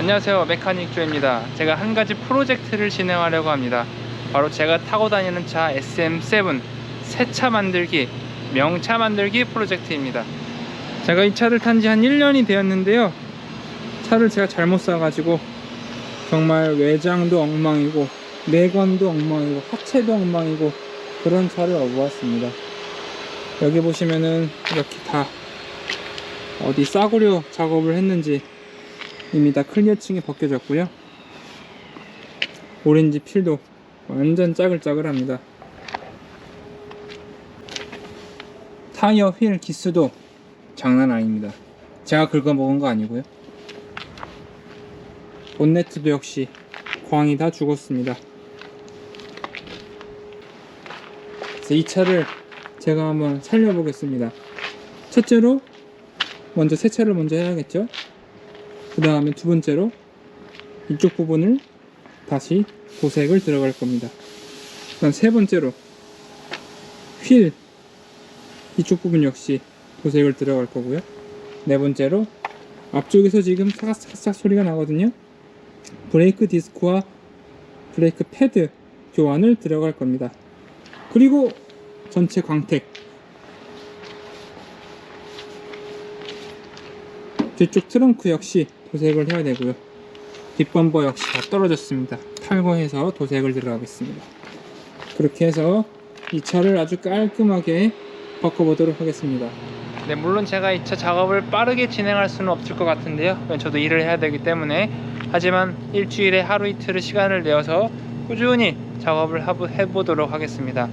안녕하세요. 메카닉 조입니다. 제가 한 가지 프로젝트를 진행하려고 합니다. 바로 제가 타고 다니는 차 SM7 새 차 만들기 명차 만들기 프로젝트입니다. 제가 이 차를 탄 지 한 1년이 되었는데요. 차를 제가 잘못 사가지고 정말 외장도 엉망이고 내관도 엉망이고 하체도 엉망이고 그런 차를 얻어왔습니다. 여기 보시면은 이렇게 다 어디 싸구려 작업을 했는지 이미 다 클리어층이 벗겨졌고요. 오렌지 필도 완전 짜글짜글합니다. 타이어 휠 기스도 장난 아닙니다. 제가 긁어먹은 거 아니고요. 본네트도 역시 광이 다 죽었습니다. 이 차를 제가 한번 살려보겠습니다. 첫째로 먼저 세차를 먼저 해야겠죠 그 다음에 두 번째로 이쪽 부분을 다시 도색을 들어갈 겁니다. 세 번째로 휠 이쪽 부분 역시 도색을 들어갈 거고요. 네 번째로 앞쪽에서 지금 사각사각 소리가 나거든요. 브레이크 디스크와 브레이크 패드 교환을 들어갈 겁니다. 그리고 전체 광택 뒤쪽 트렁크 역시 도색을 해야 되고요. 뒷범버 역시 다 떨어졌습니다. 탈거해서 도색을 들어가겠습니다. 그렇게 해서 이 차를 아주 깔끔하게 바꿔보도록 하겠습니다. 네 물론 제가 이 차 작업을 빠르게 진행할 수는 없을 것 같은데요. 저도 일을 해야 되기 때문에. 하지만 일주일에 하루 이틀을 시간을 내어서 꾸준히 작업을 해보도록 하겠습니다.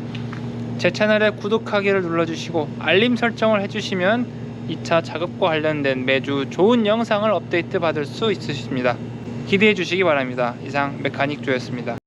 제 채널에 구독하기를 눌러주시고 알림 설정을 해주시면 이차 작업과 관련된 매주 좋은 영상을 업데이트 받을 수 있으십니다. 기대해 주시기 바랍니다. 이상 메카닉 조였습니다.